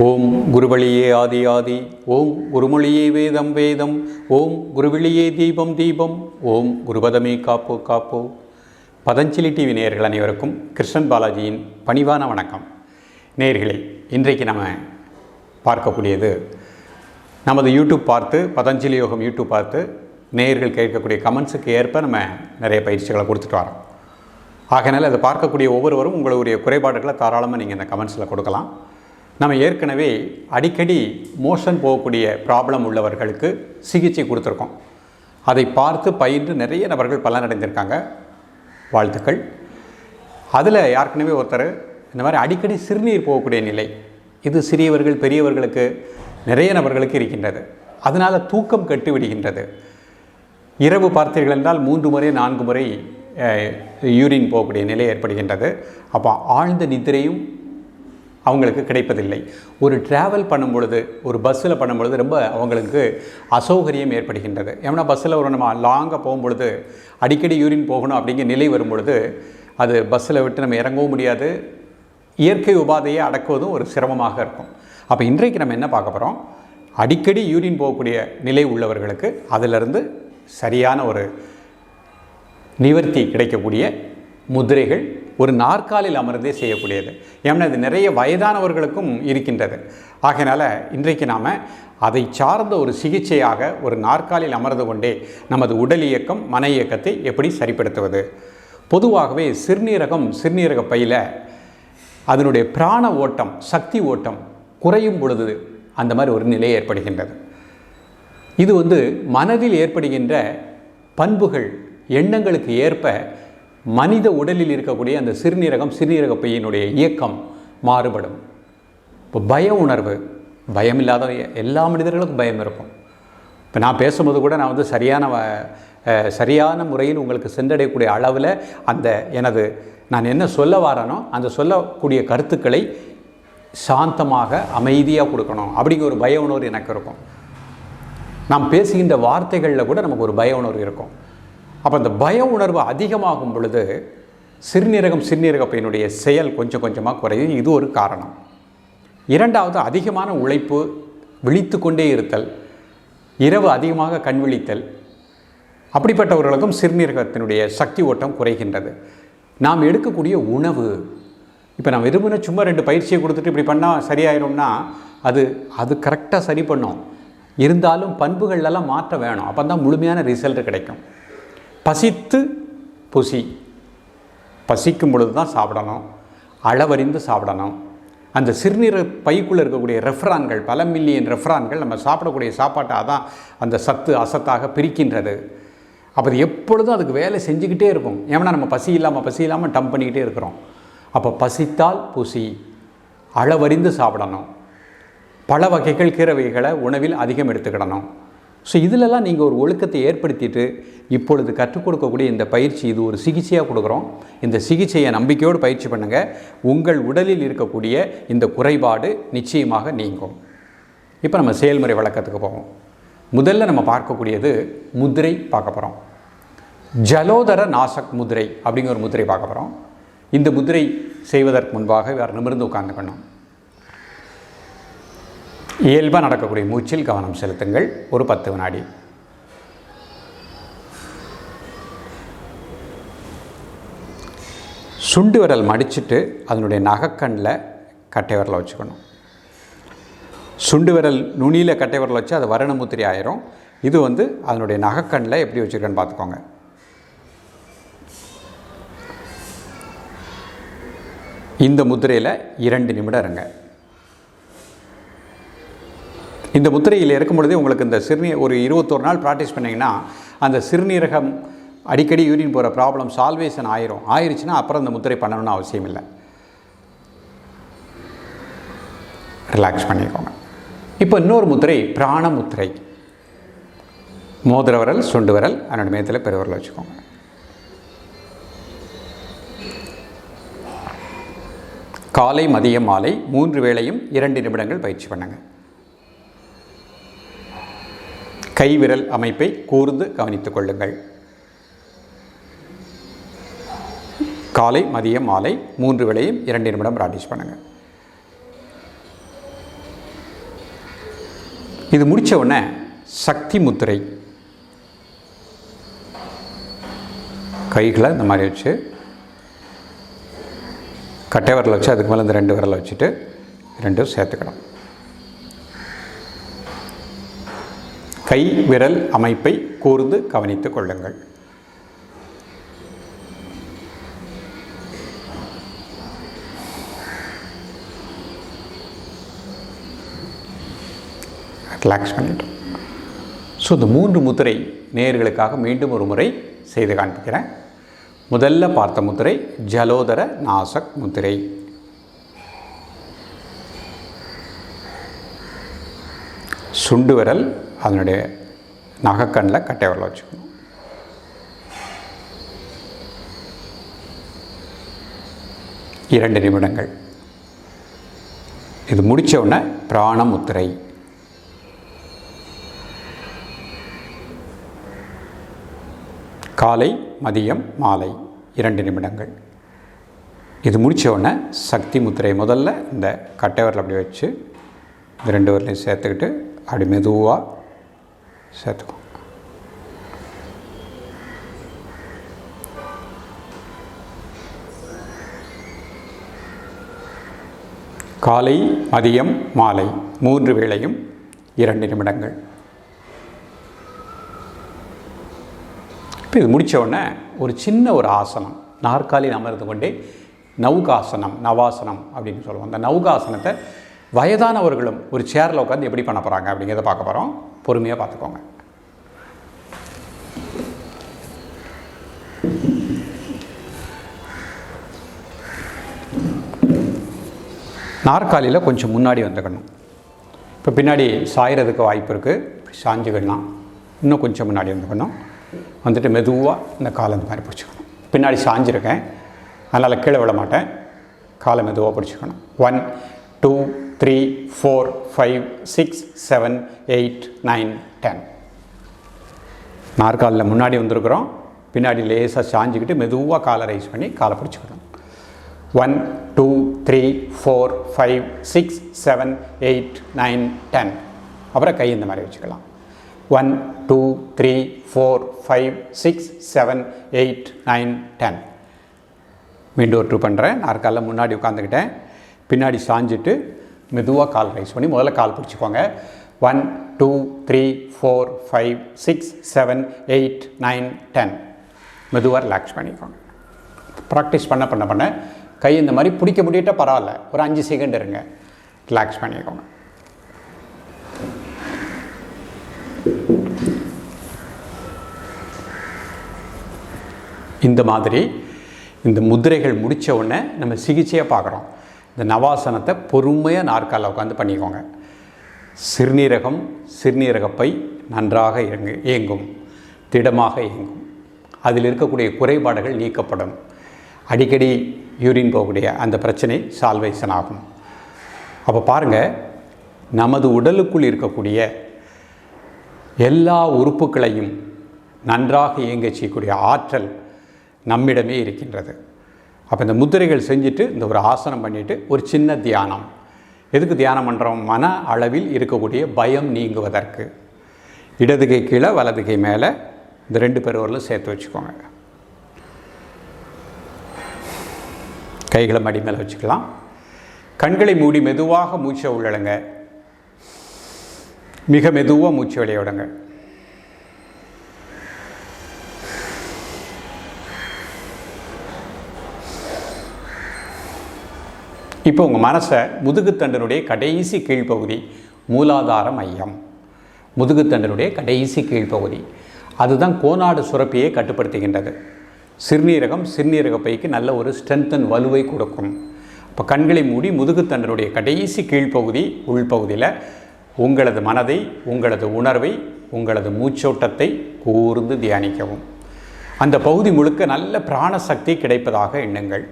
ஓம் குருவழியே ஆதி ஆதி ஓம் குருமொழியே வேதம் வேதம் ஓம் குருவிழியே தீபம் தீபம் ஓம் குருபதமே காப்போ காப்போ. பதஞ்சலி டிவி நேயர்கள் அனைவருக்கும் கிருஷ்ணன் பாலாஜியின் பணிவான வணக்கம். நேர்களே இன்றைக்கு நம்ம பார்க்கக்கூடியது நமது யூடியூப் பார்த்து பதஞ்சலி யோகம் யூடியூப் பார்த்து நேயர்கள் கேட்கக்கூடிய கமெண்ட்ஸுக்கு ஏற்ப நம்ம நிறைய பயிற்சிகளை கொடுத்துட்டு வரோம். ஆகையினால அதை பார்க்கக்கூடிய ஒவ்வொருவரும் உங்களுடைய குறைபாடுகளை தாராளமாக நீங்கள் இந்த கமெண்ட்ஸில் கொடுக்கலாம். நம்ம ஏற்கனவே அடிக்கடி மோஷன் போகக்கூடிய ப்ராப்ளம் உள்ளவர்களுக்கு சிகிச்சை கொடுத்துருக்கோம். அதை பார்த்து பயின்று நிறைய நபர்கள் பலனடைந்திருக்காங்க. வாழ்த்துக்கள். அதில் ஏற்கனவே ஒருத்தர் இந்த மாதிரி அடிக்கடி சிறுநீர் போகக்கூடிய நிலை இது சிறியவர்கள் பெரியவர்களுக்கு நிறைய நபர்களுக்கு இருக்கின்றது. அதனால் தூக்கம் கெட்டு விடுகின்றது இரவு பார்த்தீர்கள் என்றால் மூன்று முறை நான்கு முறை யூரின் போகக்கூடிய நிலை ஏற்படுகின்றது. அப்போ ஆழ்ந்த நித்திரையும் அவங்களுக்கு கிடைப்பதில்லை. ஒரு ட்ராவல் பண்ணும் பொழுது ஒரு பஸ்ஸில் பண்ணும்பொழுது ரொம்ப அவங்களுக்கு அசௌகரியம் ஏற்படுகின்றது. ஏன்னா பஸ்ஸில் ஒரு நம்ம லாங்காக போகும்பொழுது அடிக்கடி யூரின் போகணும் அப்படிங்கிற நிலை வரும் பொழுது அது பஸ்ஸில் விட்டு நம்ம இறங்கவும் முடியாது. இயற்கை உபாதையை அடக்குவதும் ஒரு சிரமமாக இருக்கும். அப்போ இன்றைக்கு நம்ம என்ன பார்க்க போகிறோம் அடிக்கடி யூரின் போகக்கூடிய நிலை உள்ளவர்களுக்கு அதிலிருந்து சரியான ஒரு நிவர்த்தி கிடைக்கக்கூடிய முதிரைகள் ஒரு நாற்காலில் அமர்ந்தே செய்யக்கூடியது. ஏன்னா இது நிறைய வயதானவர்களுக்கும் இருக்கின்றது. ஆகையினால் இன்றைக்கு நாம் அதை சார்ந்த ஒரு சிகிச்சையாக ஒரு நாற்காலில் அமர்ந்து கொண்டே நமது உடல் இயக்கம் மன இயக்கத்தை எப்படி சரிப்படுத்துவது? பொதுவாகவே சிறுநீரகம் சிறுநீரக பையில் அதனுடைய பிராண ஓட்டம் சக்தி ஓட்டம் குறையும் பொழுது அந்த மாதிரி ஒரு நிலை ஏற்படுகின்றது. இது வந்து மனதில் ஏற்படுகின்ற பண்புகள் எண்ணங்களுக்கு ஏற்ப மனித உடலில் இருக்கக்கூடிய அந்த சிறுநீரகம் சிறுநீரக பையினுடைய இயக்கம் மாறுபடும். இப்போ பய உணர்வு பயம் இல்லாத எல்லா மனிதர்களுக்கும் பயம் இருக்கும். இப்போ நான் பேசும்போது கூட நான் வந்து சரியான வ- சரியான முறையில் உங்களுக்கு சென்றடையக்கூடிய அளவில் அந்த எனது நான் என்ன சொல்ல வரேனோ அந்த சொல்லக்கூடிய கருத்துக்களை சாந்தமாக அமைதியாக கொடுக்கணும். அப்படிங்கிற ஒரு பய உணர்வு எனக்கு இருக்கும். நாம் பேசுகின்ற வார்த்தைகளில் கூட நமக்கு ஒரு பய உணர்வு இருக்கும். அப்போ அந்த பய உணர்வு அதிகமாகும் பொழுது சிறுநீரகம் சிறுநீரக பையனுடைய செயல் கொஞ்சம் கொஞ்சமாக குறையும். இது ஒரு காரணம். இரண்டாவது அதிகமான உழைப்பு விழித்து கொண்டே இருத்தல் இரவு அதிகமாக கண் விழித்தல் அப்படிப்பட்டவர்களுக்கும் சிறுநீரகத்தினுடைய சக்தி ஓட்டம் குறைகின்றது. நாம் எடுக்கக்கூடிய உணவு இப்போ நான் விரும்பின சும்மா ரெண்டு பயிற்சியை கொடுத்துட்டு இப்படி பண்ணால் சரியாயிரும்னா அது அது கரெக்டாக சரி பண்ணும். இருந்தாலும் பண்புகள்லாம் மாற்ற வேணும். அப்போ தான் முழுமையான ரிசல்ட் கிடைக்கும். பசித்து புசி. பசிக்கும் பொழுது தான் சாப்பிடணும். அளவறிந்து சாப்பிடணும். அந்த சிறுநீர பைக்குள்ளே இருக்கக்கூடிய ரெஃப்ரான்கள் பல மில்லியன் ரெஃப்ரான்கள் நம்ம சாப்பிடக்கூடிய சாப்பாட்டை அதான் அந்த சத்து அசத்தாக பிரிக்கின்றது. அப்போ அது எப்பொழுதும் அதுக்கு வேலை செஞ்சுக்கிட்டே இருக்கும். ஏன்னா நம்ம பசி இல்லாமல் பசி இல்லாமல் டம்ப் பண்ணிக்கிட்டே இருக்கிறோம். அப்போ பசித்தால் புசி. அளவறிந்து சாப்பிடணும். பல வகைகள் கீரை வகைகளை உணவில் அதிகம் எடுத்துக்கிடணும். ஸோ இதிலெல்லாம் நீங்கள் ஒரு ஒழுக்கத்தை ஏற்படுத்திட்டு இப்பொழுது கற்றுக் கொடுக்கக்கூடிய இந்த பயிற்சி இது ஒரு சிகிச்சையாக கொடுக்குறோம். இந்த சிகிச்சையை நம்பிக்கையோடு பயிற்சி பண்ணுங்கள் உங்கள் உடலில் இருக்கக்கூடிய இந்த குறைபாடு நிச்சயமாக நீங்கும். இப்போ நம்ம செயல்முறை வழக்கத்துக்கு போவோம். முதல்ல நம்ம பார்க்கக்கூடியது முதிரை பார்க்க போகிறோம் ஜலோதர நாசக் முதிரை அப்படிங்கிற ஒரு முதிரை பார்க்க போகிறோம் இந்த முதிரை செய்வதற்கு முன்பாக வேறு நிமிர்ந்து உட்காந்துக்கணும் இயல்பாக நடக்கக்கூடிய மூச்சில் கவனம் செலுத்துங்கள். ஒரு பத்து வினாடி. சுண்டு விரல் மடிச்சிட்டு அதனுடைய நகக்கண்ணில் கட்டை விரலை வச்சுக்கணும். சுண்டு விரல் நுனியில் கட்டை விரல் வச்சு அது வருணமுத்திரை ஆயிரும். இது வந்து அதனுடைய நகக்கண்ணில் எப்படி வச்சுருக்கேன்னு பார்த்துக்கோங்க. இந்த முத்திரையில் இரண்டு நிமிடம் இருங்க. இந்த முத்திரையில் இருக்கும் பொழுதே உங்களுக்கு இந்த சிறுநீர் ஒரு இருபத்தொரு நாள் ப்ராக்டிஸ் பண்ணிங்கன்னா அந்த சிறுநீரகம் அடிக்கடி யூரின் போகிற ப்ராப்ளம் சால்வேஷன் ஆயிரும். ஆயிடுச்சுன்னா அப்புறம் இந்த முத்திரை பண்ணணும்னு அவசியம் இல்லை. ரிலாக்ஸ் பண்ணிக்கோங்க. இப்போ இன்னொரு முத்திரை பிராண முத்திரை. மோதிர விரல் சுண்டு விரல் அதனோட மேத்தில் பெருவரல் வச்சுக்கோங்க. காலை மதியம் மாலை மூன்று வேளையும் இரண்டு நிமிடங்கள் பயிற்சி பண்ணுங்க. கைவிரல் அமைப்பை கூர்ந்து கவனித்துக் கொள்ளுங்கள். காலை மதியம் மாலை மூன்று வேளையும் இரண்டு நிமிடம் ப்ராக்டிஸ் பண்ணுங்கள் இது முடித்த உடனே சக்தி முத்திரை. கைகளை இந்த மாதிரி வச்சு கட்டை விரலை வச்சு அதுக்கு மேலே இந்த ரெண்டு விரலை வச்சுட்டு ரெண்டும் சேர்த்துக்கணும். கை விரல் அமைப்பை கூர்ந்து கவனித்துக் கொள்ளுங்கள். ரிலாக்ஸ் பண்ணிட்டோம் ஸோ இந்த மூன்று முத்திரை நேர்களுக்காக மீண்டும் ஒரு முறை செய்து காண்பிக்கிறேன். முதல்ல பார்த்த முத்திரை ஜலோதர நாசக் முத்திரை. சுண்டு விரல் அதனுடைய நகக்கண்ணில் கட்டை விரல வச்சுக்கணும். இரண்டு நிமிடங்கள். இது முடித்த உடனே காலை மதியம் மாலை இரண்டு நிமிடங்கள். இது முடித்த உடனே சக்தி முத்திரை முதல்ல இந்த கட்டை விரல் அப்படி வச்சு இந்த ரெண்டு வரலையும் சேர்த்துக்கிட்டு அப்படி மெதுவாக சேர்த்துக்கும் காலை மதியம் மாலை மூன்று வேளையும் இரண்டு நிமிடங்கள். இப்போ இது முடித்த உடனே ஒரு சின்ன ஒரு ஆசனம். நாற்காலியில் அமர்ந்து கொண்டே நவுகாசனம் நவாசனம் அப்படின்னு சொல்லுவோம். அந்த நவுகாசனத்தை வயதானவர்களும் ஒரு சேரில் உட்காந்து எப்படி பண்ண போகிறாங்க அப்படிங்கிறத பார்க்க போகிறோம் பொறுமையாக பார்த்துக்கோங்க. நாற்காலியில் கொஞ்சம் முன்னாடி வந்துக்கணும். இப்போ பின்னாடி சாயறதுக்கு வாய்ப்பு இருக்குது சாஞ்சுக்கிடலாம். இன்னும் கொஞ்சம் முன்னாடி வந்துக்கணும். வந்துட்டு மெதுவாக இந்த காலை இந்த மாதிரி பிடிச்சிக்கணும். பின்னாடி சாஞ்சிருக்கேன். அதனால் கீழே விட மாட்டேன். காலை மெதுவாக பிடிச்சிக்கணும். One two three four five six seven eight nine ten நாற்காலில் முன்னாடி வந்திருக்கிறோம். பின்னாடி லேசாக சாஞ்சிக்கிட்டு மெதுவாக காலை ரைஸ் பண்ணி காலை பிடிச்சிக்கணும் one two three four five six seven eight nine ten அப்புறம் கை இந்த மாதிரி வச்சுக்கலாம். One two three four five six seven eight nine ten மீண்டும் ஒரு டூ பண்ணுறேன் நாற்காலில் முன்னாடி உட்காந்துக்கிட்டேன் பின்னாடி சாஞ்சிட்டு மெதுவாக கால் ரைஸ் பண்ணி முதல்ல கால் பிடிச்சிக்கோங்க. One two three four five six seven eight nine ten மெதுவாக ரிலாக்ஸ் பண்ணிக்கோங்க. ப்ராக்டிஸ் பண்ண பண்ண பண்ண. கை இந்த மாதிரி பிடிக்க முடியிட்டால் பரவாயில்ல. ஒரு அஞ்சு செகண்ட் இருங்க. ரிலாக்ஸ் பண்ணிக்கோங்க. இந்த மாதிரி இந்த முதிரைகள் முடித்த உடனே நம்ம சிகிச்சையை பார்க்குறோம். இந்த நவாசனத்தை பொறுமையாக நாற்காலில் உட்காந்து பண்ணிக்கோங்க. சிறுநீரகம் சிறுநீரகப்பை நன்றாக இயங்கு இயங்கும் திடமாக இயங்கும். அதில் இருக்கக்கூடிய குறைபாடுகள் நீக்கப்படும். அடிக்கடி யூரின் போகக்கூடிய அந்த பிரச்சனை சால்வேஷன் ஆகும். அப்போ பாருங்கள் நமது உடலுக்குள் இருக்கக்கூடிய எல்லா உறுப்புகளையும் நன்றாக இயங்க செய்யக்கூடிய ஆற்றல் நம்மிடமே இருக்கின்றது. அப்போ இந்த முத்திரைகள் செஞ்சுட்டு இந்த ஒரு ஆசனம் பண்ணிவிட்டு ஒரு சின்ன தியானம். எதுக்கு தியானம் பண்ணுறோம் மன அளவில் இருக்கக்கூடிய பயம் நீங்குவதற்கு. இடது கை கீழே வலது கை மேலே இந்த ரெண்டு பெருவரில் சேர்த்து வச்சுக்கோங்க. கைகளை மடி மேலே வச்சுக்கலாம். கண்களை மூடி மெதுவாக மூச்சை உள்ளடங்க. மிக மெதுவாக மூச்சு விளையாடுங்க இப்போ உங்கள் மனசை முதுகுத்தண்டனுடைய கடைசி கீழ்ப்பகுதி மூலாதார மையம். முதுகுத்தண்டனுடைய கடைசி கீழ்ப்பகுதி. அதுதான் கோனாடு சுரப்பியை கட்டுப்படுத்துகின்றது. சிறுநீரகம் சிறுநீரக பைக்கு நல்ல ஒரு ஸ்ட்ரென்தன் வலுவை கொடுக்கும். இப்போ கண்களை மூடி முதுகுத்தண்டனுடைய கடைசி கீழ்ப்பகுதி உள்பகுதியில் உங்களது மனதை உங்களது உணர்வை உங்களது மூச்சோட்டத்தை கூர்ந்து தியானிக்கவும். அந்த பகுதி முழுக்க நல்ல பிராணசக்தி கிடைப்பதாக எண்ணுங்கள்.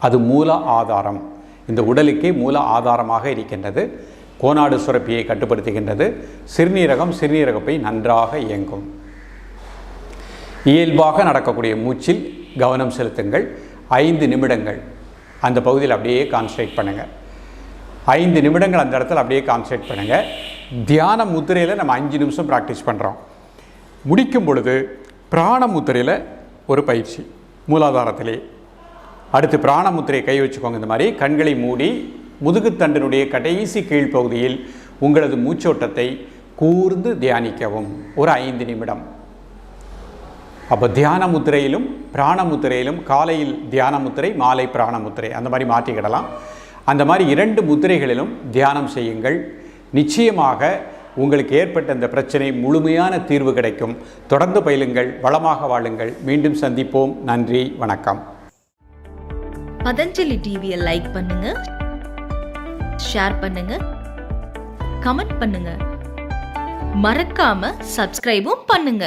அது மூல ஆதாரம். இந்த உடலுக்கே மூல ஆதாரமாக இருக்கின்றது. கோனாடு சுரப்பியை கட்டுப்படுத்துகின்றது. சிறுநீரகம் சிறுநீரகப்பை நன்றாக இயங்கும். இயல்பாக நடக்கக்கூடிய மூச்சில் கவனம் செலுத்துங்கள். ஐந்து நிமிடங்கள். அந்த பகுதியில் அப்படியே கான்சன்ட்ரேட் பண்ணுங்கள் ஐந்து நிமிடங்கள் அந்த இடத்துல அப்படியே கான்சன்ட்ரேட் பண்ணுங்கள் தியான முத்திரையில் நம்ம அஞ்சு நிமிஷம் ப்ராக்டிஸ் பண்ணுறோம் முடிக்கும் பொழுது பிராண முத்திரையில் ஒரு பயிற்சி. மூலாதாரத்திலே. அடுத்து பிராணமுத்திரையை கை வச்சுக்கோங்க. இந்த மாதிரி கண்களை மூடி முதுகுத்தண்டனுடைய கடைசி கீழ்ப்பகுதியில் உங்களது மூச்சோட்டத்தை கூர்ந்து தியானிக்கவும். ஒரு ஐந்து நிமிடம். அப்போ தியான முத்திரையிலும் பிராண முத்திரையிலும் காலையில் தியான முத்திரை மாலை பிராண முத்திரை அந்த மாதிரி மாற்றிக்கிடலாம் அந்த மாதிரி இரண்டு முத்திரைகளிலும் தியானம் செய்யுங்கள். நிச்சயமாக உங்களுக்கு ஏற்பட்ட இந்த பிரச்சனை முழுமையான தீர்வு கிடைக்கும். தொடர்ந்து பயிலுங்கள் வளமாக வாழுங்கள். மீண்டும் சந்திப்போம். நன்றி வணக்கம். பதஞ்சலி டிவியை லைக் பண்ணுங்க ஷேர் பண்ணுங்க கமெண்ட் பண்ணுங்க. மறக்காம சப்ஸ்கிரைபும் பண்ணுங்க.